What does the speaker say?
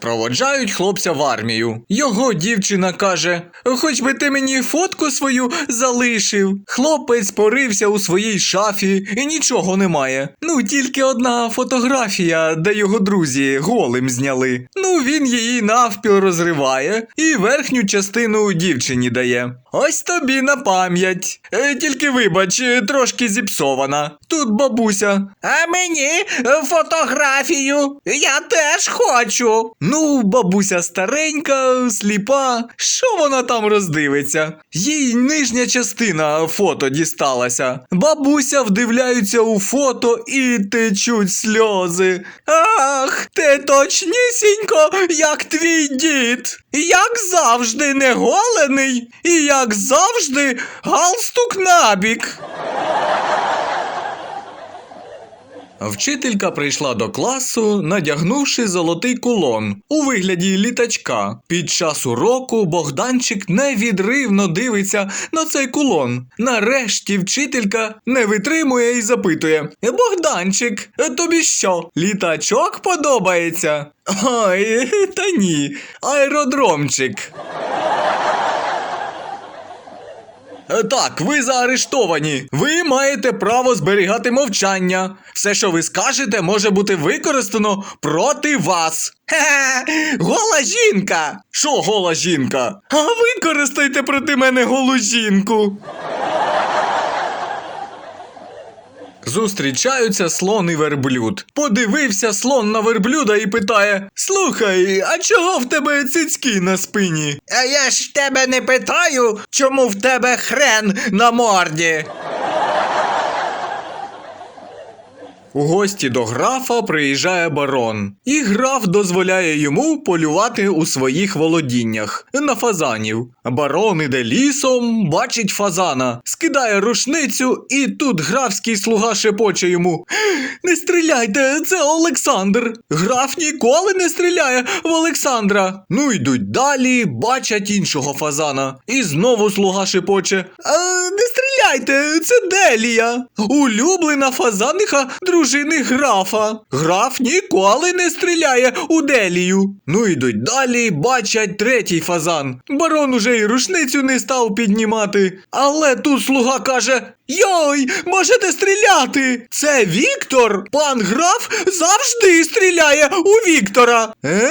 Проводжають хлопця в армію. Його дівчина каже: Хоч би ти мені фотку свою залишив. Хлопець порився у своїй шафі і нічого немає. Ну, тільки одна фотографія, де його друзі голим зняли. Ну, він її навпіл розриває і верхню частину дівчині дає. Ось тобі на пам'ять. Е, тільки вибач, е, трошки зіпсована. Тут бабуся. А мені фотографію. Я теж хочу. Ну, бабуся старенька, сліпа. Що вона там роздивиться? Їй нижня частина фото дісталася. Бабуся вдивляється у фото і течуть сльози. Ах, ти точнісінько, як твій дід. Як завжди неголений, і як завжди галстук набік. Вчителька прийшла до класу, надягнувши золотий кулон у вигляді літачка. Під час уроку Богданчик невідривно дивиться на цей кулон. Нарешті вчителька не витримує і запитує: Богданчик, тобі що, літачок подобається? Ой, та ні, аеродромчик. Е, Так, ви заарештовані. Ви маєте право зберігати мовчання. Все, що ви скажете, може бути використано проти вас. Ха-ха, гола жінка. Що гола жінка? А використайте проти мене голу жінку. Зустрічаються слон і верблюд. Подивився слон на верблюда і питає: Слухай, а чого в тебе цицьки на спині? А я ж тебе не питаю, чому в тебе хрен на морді. У гості до графа приїжджає барон, і граф дозволяє йому полювати у своїх володіннях на фазанів. Барон іде лісом, бачить фазана, скидає рушницю, і тут графський слуга шепоче йому: Не стріляйте, це Олександр. Граф ніколи не стріляє в Олександра. Ну йдуть далі, бачать іншого фазана. І знову слуга шепоче: Не стріляйте, це Делія. Улюблена фазаниха дружини графа. Граф ніколи не стріляє у Делію. Ну йдуть далі, бачать третій фазан. Барон уже й рушницю не став піднімати. Але тут слуга каже: Йой, можете стріляти! Це Віктор! Пан граф завжди стріляє у Віктора. Е?